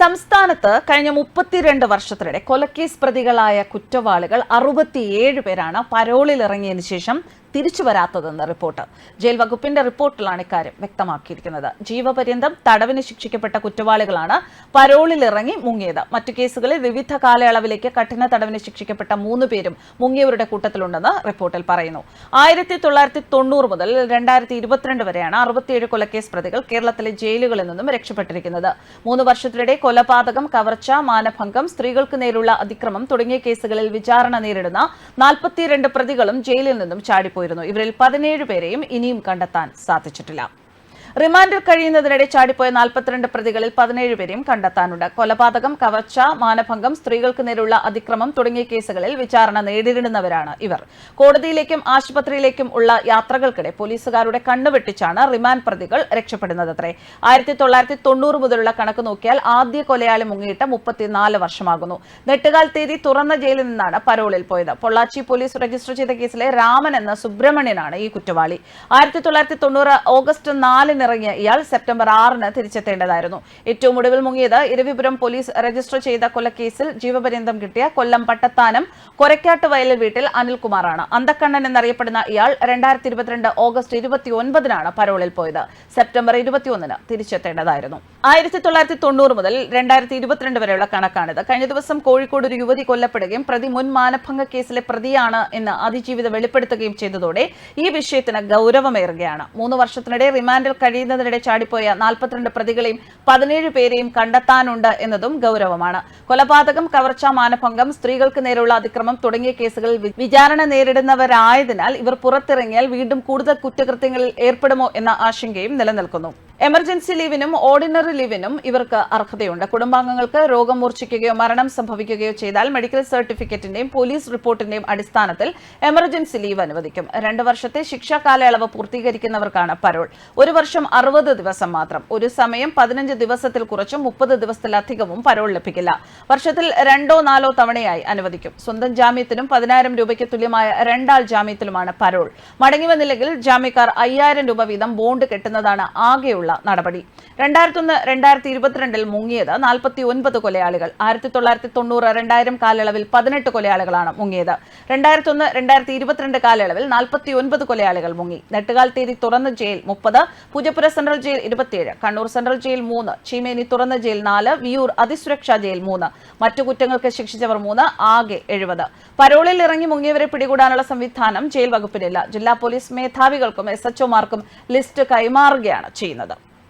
സംസ്ഥാനത്ത് കഴിഞ്ഞ മുപ്പത്തിരണ്ട് വർഷത്തിനിടെ കൊലക്കേസ് പ്രതികളായ കുറ്റവാളികൾ അറുപത്തിയേഴ് പേരാണ് പരോളിൽ ഇറങ്ങിയതിനു ശേഷം തിരിച്ചു വരാത്തതെന്ന് റിപ്പോർട്ട്. ജയിൽ വകുപ്പിന്റെ റിപ്പോർട്ടിലാണ് ഇക്കാര്യം വ്യക്തമാക്കിയിരിക്കുന്നത്. ജീവപര്യന്തം തടവിന് ശിക്ഷിക്കപ്പെട്ട കുറ്റവാളികളാണ് പരോളിൽ ഇറങ്ങി മുങ്ങിയത്. മറ്റു കേസുകളിൽ വിവിധ കാലയളവിലേക്ക് കഠിന തടവിന് ശിക്ഷിക്കപ്പെട്ട മൂന്ന് പേരും മുങ്ങിയവരുടെ കൂട്ടത്തിലുണ്ടെന്ന് റിപ്പോർട്ടിൽ പറയുന്നു. ആയിരത്തി തൊള്ളായിരത്തി തൊണ്ണൂറ് മുതൽ രണ്ടായിരത്തി ഇരുപത്തിരണ്ട് വരെയാണ് അറുപത്തിയേഴ് കൊലക്കേസ് പ്രതികൾ കേരളത്തിലെ ജയിലുകളിൽ നിന്നും രക്ഷപ്പെട്ടിരിക്കുന്നത്. മൂന്ന് വർഷത്തിനിടെ കൊലപാതകം കവർച്ച മാനഭംഗം സ്ത്രീകൾക്ക് നേരെയുള്ള അതിക്രമം തുടങ്ങിയ കേസുകളിൽ വിചാരണ നേരിടുന്ന നാൽപ്പത്തിരണ്ട് പ്രതികളും ജയിലിൽ നിന്നും ചാടിപ്പോയിരുന്നു. ഇവരിൽ പതിനേഴ് പേരെയും ഇനിയും കണ്ടെത്താൻ സാധിച്ചിട്ടില്ല. റിമാൻഡിൽ കഴിയുന്നതിനിടെ ചാടിപ്പോയ നാൽപ്പത്തിരണ്ട് പ്രതികളിൽ പതിനേഴ് പേരെയും കണ്ടെത്താനുണ്ട്. കൊലപാതകം കവർച്ച മാനഭംഗം സ്ത്രീകൾക്ക് നേരെയുള്ള അതിക്രമം തുടങ്ങിയ കേസുകളിൽ വിചാരണ നേരിടുന്നവരാണ് ഇവർ. കോടതിയിലേക്കും ആശുപത്രിയിലേക്കും ഉള്ള യാത്രകൾക്കിടെ പോലീസുകാരുടെ കണ്ണുവെട്ടിച്ചാണ് റിമാൻഡ് പ്രതികൾ രക്ഷപ്പെടുന്നതത്രേ. ആയിരത്തി തൊള്ളായിരത്തി തൊണ്ണൂറ് മുതലുള്ള കണക്ക് നോക്കിയാൽ ആദ്യ കൊലയാളി മുങ്ങിയിട്ട് മുപ്പത്തിനാല് വർഷമാകുന്നു. നെട്ടുകാൽ തീയതി തുറന്ന ജയിലിൽ നിന്നാണ് പരോളിൽ പോയത്. പൊള്ളാച്ചി പോലീസ് രജിസ്റ്റർ ചെയ്ത കേസിലെ രാമൻ എന്ന സുബ്രഹ്മണ്യനാണ് ഈ കുറ്റവാളി. ആയിരത്തി തൊള്ളായിരത്തി തൊണ്ണൂറ് ഓഗസ്റ്റ് നാലിന് ഇറങ്ങിയ ഇയാൾ സെപ്റ്റംബർ ആറിന് തിരിച്ചെത്തേണ്ടതായിരുന്നു. ഏറ്റവും ഒടുവിൽ മുങ്ങിയത് ഇരവിപുരം പോലീസ് രജിസ്റ്റർ ചെയ്ത കൊലക്കേസിൽ ജീവപര്യന്തം കിട്ടിയ കൊല്ലം പട്ടത്താനം കൊരക്കാട്ട് വയലിൽ വീട്ടിൽ അനിൽകുമാറാണ്. അന്തക്കണ്ണൻ എന്നറിയപ്പെടുന്ന ഇയാൾ രണ്ടായിരത്തി ഇരുപത്തിരണ്ട് ഓഗസ്റ്റ് ഇരുപത്തി ഒൻപതിനാണ് പരോളിൽ പോയത്. സെപ്റ്റംബർ ഇരുപത്തിയൊന്നിന് തിരിച്ചെത്തേണ്ടതായിരുന്നു. ആയിരത്തി തൊള്ളായിരത്തി തൊണ്ണൂറ് മുതൽ രണ്ടായിരത്തി ഇരുപത്തിരണ്ട് വരെയുള്ള കണക്കാണിത്. കഴിഞ്ഞ ദിവസം കോഴിക്കോട് ഒരു യുവതി കൊല്ലപ്പെടുകയും പ്രതി മുൻ മാനഭംഗ കേസിലെ പ്രതിയാണ് എന്ന് അതിജീവിത വെളിപ്പെടുത്തുകയും ചെയ്തതോടെ ഈ വിഷയത്തിന് ഗൌരവമേറുകയാണ്. മൂന്ന് വർഷത്തിനിടെ റിമാൻഡിൽ കഴിയുന്നതിനിടെ ചാടിപ്പോയ നാൽപ്പത്തിരണ്ട് പ്രതികളെയും പതിനേഴ് പേരെയും കണ്ടെത്താനുണ്ട് എന്നതും ഗൌരവമാണ്. കൊലപാതകം കവർച്ച മാനഭംഗം സ്ത്രീകൾക്ക് നേരെയുള്ള അതിക്രമം തുടങ്ങിയ കേസുകളിൽ വിചാരണ നേരിടുന്നവരായതിനാൽ ഇവർ പുറത്തിറങ്ങിയാൽ വീണ്ടും കൂടുതൽ കുറ്റകൃത്യങ്ങളിൽ ഏർപ്പെടുമോ എന്ന ആശങ്കയും നിലനിൽക്കുന്നു. എമർജൻസി ലീവിനും ഓർഡിനറി ലീവിനും ഇവർക്ക് അർഹതയുണ്ട്. കുടുംബാംഗങ്ങൾക്ക് രോഗം മൂർച്ഛിക്കുകയോ മരണം സംഭവിക്കുകയോ ചെയ്താൽ മെഡിക്കൽ സർട്ടിഫിക്കറ്റിന്റെയും പോലീസ് റിപ്പോർട്ടിന്റെയും അടിസ്ഥാനത്തിൽ എമർജൻസി ലീവ് അനുവദിക്കും. രണ്ട് വർഷത്തെ ശിക്ഷാ കാലയളവ് പൂർത്തീകരിക്കുന്നവർക്കാണ് പരോൾ ഒരു വർഷം അറുപത് ദിവസം മാത്രം. ഒരു സമയം പതിനഞ്ച് ദിവസത്തിൽ കുറച്ചും മുപ്പത് ദിവസത്തിലധികവും പരോൾ ലഭിക്കില്ല. വർഷത്തിൽ രണ്ടോ നാലോ തവണയായി അനുവദിക്കും. സ്വന്തം ജാമ്യത്തിനും പതിനായിരം രൂപയ്ക്ക് തുല്യമായ രണ്ടാൾ ജാമ്യത്തിലുമാണ് പരോൾ മടങ്ങി വന്നില്ലെങ്കിൽ ജാമ്യക്കാർ അയ്യായിരം രൂപ വീതം ബോണ്ട് കെട്ടുന്നതാണ് ആകെയുള്ള നടപടി. രണ്ടായിരത്തി ഒന്ന് രണ്ടായിരത്തി ഇരുപത്തിരണ്ടിൽ മുങ്ങിയത് നാൽപ്പത്തി ഒൻപത് കൊലയാളികൾ. ആയിരത്തി തൊള്ളായിരത്തി തൊണ്ണൂറ് രണ്ടായിരം കാലയളവിൽ പതിനെട്ട് കൊലയാളികളാണ് മുങ്ങിയത്. രണ്ടായിരത്തി ഒന്ന് രണ്ടായിരത്തി ഇരുപത്തിരണ്ട് കാലയളവിൽ നാൽപ്പത്തി ഒൻപത് കൊലയാളികൾ മുങ്ങി. നെട്ടുകാൽ തീയതി തുറന്ന ജയിൽ മുപ്പത് പൂജപ്പുര സെൻട്രൽ ജയിൽ ഇരുപത്തിയേഴ് കണ്ണൂർ സെൻട്രൽ ജയിൽ മൂന്ന് ചീമേനി തുറന്ന ജയിൽ നാല് വിയൂർ അതിസുരക്ഷാ ജയിൽ മൂന്ന് മറ്റു കുറ്റങ്ങൾക്ക് ശിക്ഷിച്ചവർ മൂന്ന് ആകെ എഴുപത്. പരോളിൽ ഇറങ്ങി മുങ്ങിയവരെ പിടികൂടാനുള്ള സംവിധാനം ജയിൽ വകുപ്പിനില്ല. ജില്ലാ പോലീസ് മേധാവികൾക്കും എസ് എച്ച്ഒമാർക്കും ലിസ്റ്റ് കൈമാറുകയാണ് ചെയ്യുന്നത്.